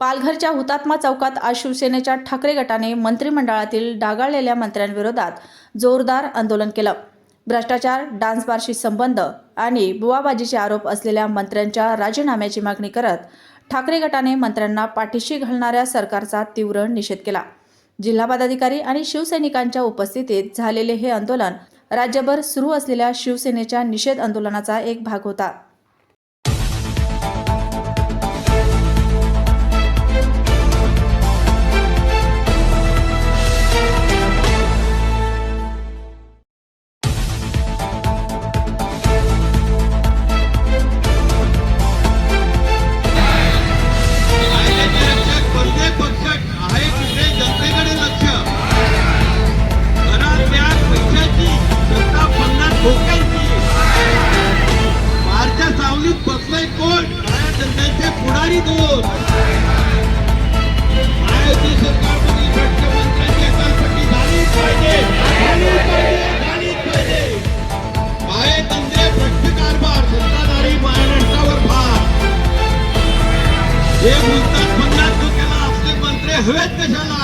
पालघरच्या हुतात्मा चौकात आज शिवसेनेच्या ठाकरे गटाने मंत्रिमंडळातील डागाळलेल्या मंत्र्यांविरोधात जोरदार आंदोलन केलं. भ्रष्टाचार डान्सबारशी संबंध आणि बुवाबाजीचे आरोप असलेल्या मंत्र्यांच्या राजीनाम्याची मागणी करत ठाकरे गटाने मंत्र्यांना पाठीशी घालणाऱ्या सरकारचा तीव्र निषेध केला. जिल्हा पदाधिकारी आणि शिवसैनिकांच्या उपस्थितीत झालेले हे आंदोलन राज्यभर सुरू असलेल्या शिवसेनेच्या निषेध आंदोलनाचा एक भाग होता. मारच्या सावलीत बसलंय कोण? काळ्या धंद्याचे पुढारी दोन. महायुती सरकारमध्ये भ्रष्ट हकालपट्टी झालीच पाहिजे. माये भ्रष्ट कारभार सत्ताधारी महाराष्ट्रावर भार. हे बोलतात पन्नास डोक्याला आपले मंत्री हवेत कशाला?